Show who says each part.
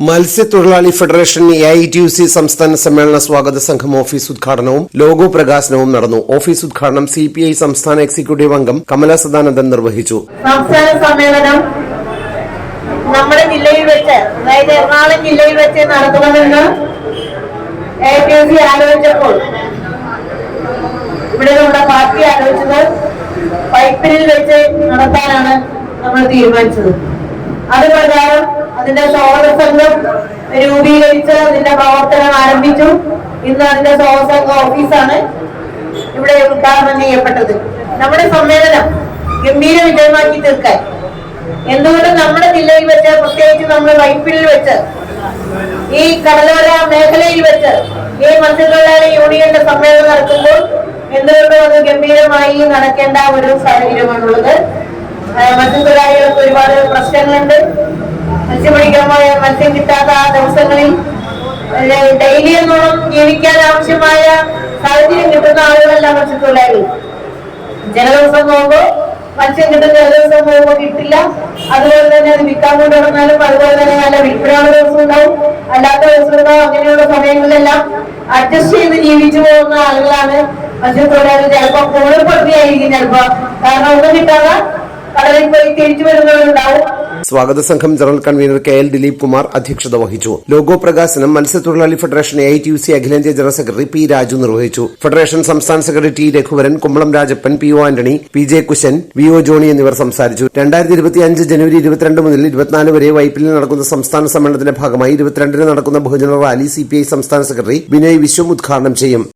Speaker 1: മത്സ്യത്തൊഴിലാളി federation A I T U C സംസ്ഥാന സമ്മേളന സ്വാഗത സംഘം ഓഫീസ് ഉദ്ഘാടനവും ലോഗോ പ്രകാശനവും നടന്നു. ഓഫീസ് ഉദ്ഘാടനം സി പി ഐ സംസ്ഥാന എക്സിക്യൂട്ടീവ് അംഗം കമല സദാനന്ദൻ നിർവഹിച്ചു.
Speaker 2: സംസ്ഥാന സമ്മേളനം നമ്മുടെ ജില്ലയിൽ വെച്ച് അതായത് എറണാകുളം ജില്ലയിൽ വെച്ച് നടത്തണമെന്ന് എ ടി യു സി ആലോചിച്ചപ്പോൾ ഇവിടെ നമ്മുടെ പാർട്ടി ആലോചിച്ചത് പൈപ്പിനിൽ വെച്ച് നടത്താനാണ് നമ്മൾ തീരുമാനിച്ചത്. അത് പ്രകാരം അതിന്റെ സ്വാഗത സംഘം രൂപീകരിച്ച് അതിന്റെ പ്രവർത്തനം ആരംഭിച്ചു. ഇന്ന് അതിന്റെ സ്വാഗത സംഘ ഓഫീസാണ് ഇവിടെ ഉദ്ഘാടനം ചെയ്യപ്പെട്ടത്. നമ്മുടെ സമ്മേളനം ഗംഭീര വിജയമാക്കി തീർക്കാൻ. എന്തുകൊണ്ട് നമ്മുടെ ജില്ലയിൽ വെച്ച് പ്രത്യേകിച്ച് നമ്മുടെ വൈപ്പിനിൽ വെച്ച് ഈ കടലോര മേഖലയിൽ വെച്ച് ഈ മത്സ്യത്തൊഴിലാളി യൂണിയന്റെ സമ്മേളനം നടക്കുമ്പോൾ എന്തുകൊണ്ടും അത് ഗംഭീരമായി നടക്കേണ്ട ഒരു സാഹചര്യമാണുള്ളത്? മത്സ്യത്തൊഴിലാളികൾക്ക് ഒരുപാട് പ്രശ്നങ്ങളുണ്ട്. മത്സ്യം പിടിക്കാൻ പോയ മത്സ്യം കിട്ടാത്ത ആ ദിവസങ്ങളിൽ ഡെയിലി എന്നോണം ജീവിക്കാൻ ആവശ്യമായ സാഹചര്യം കിട്ടുന്ന ആളുകളല്ല മത്സ്യത്തൊഴിലാളികൾ. ചില ദിവസം പോകുമ്പോ മത്സ്യം കിട്ടുന്ന ചില ദിവസം പോകുമ്പോ കിട്ടില്ല. അതുപോലെ തന്നെ അത് വിൽക്കാൻ കൊണ്ട് നടന്നാലും അതുപോലെ തന്നെ നല്ല വിൽപ്പനയുള്ള ദിവസം ഉണ്ടാവും. അല്ലാത്ത ദിവസം ഉണ്ടാവും അങ്ങനെയുള്ള സമയങ്ങളിലെല്ലാം അഡ്ജസ്റ്റ് ചെയ്ത് ജീവിച്ചു പോകുന്ന ആളുകളാണ് മത്സ്യത്തൊഴിലാളികൾ. ചിലപ്പോ ആയിരിക്കും ചിലപ്പോ. കാരണം ഒന്നും കിട്ടാതെ കടലിൽ പോയി തിരിച്ചു വരുന്നവരുണ്ടാവും
Speaker 1: സ്വാഗത സംഘം general convener K L Dileep Kumar അധ്യക്ഷത വഹിച്ചു. ലോഗോ പ്രകാശനം മത്സ്യത്തൊഴിലാളി federation A I T U അഖിലേന്ത്യാ ജനറൽ സെക്രട്ടറി പി രാജു നിർവഹിച്ചു. ഫെഡറേഷൻ സംസ്ഥാന secretary T Raghuvaran Kumbalam Rajappan P O Antony P J Kushan V O Johny എന്നിവർ സംസാരിച്ചു. രണ്ടായിരത്തി ഇരുപത്തിയഞ്ച് ജനുവരി ഇരുപത്തിരണ്ട് മുതൽ ഇരുപത്തിനാല് വരെ വൈപ്പിലിൽ നടക്കുന്ന സംസ്ഥാന സമ്മേളനത്തിന്റെ ഭാഗമായി ഇരുപത്തിരണ്ടിന് നടക്കുന്ന ബഹുജന റാലി സി പി ഐ സംസ്ഥാന സെക്രട്ടറി ബിനോയ് വിശ്വം ഉദ്ഘാടനം ചെയ്യും.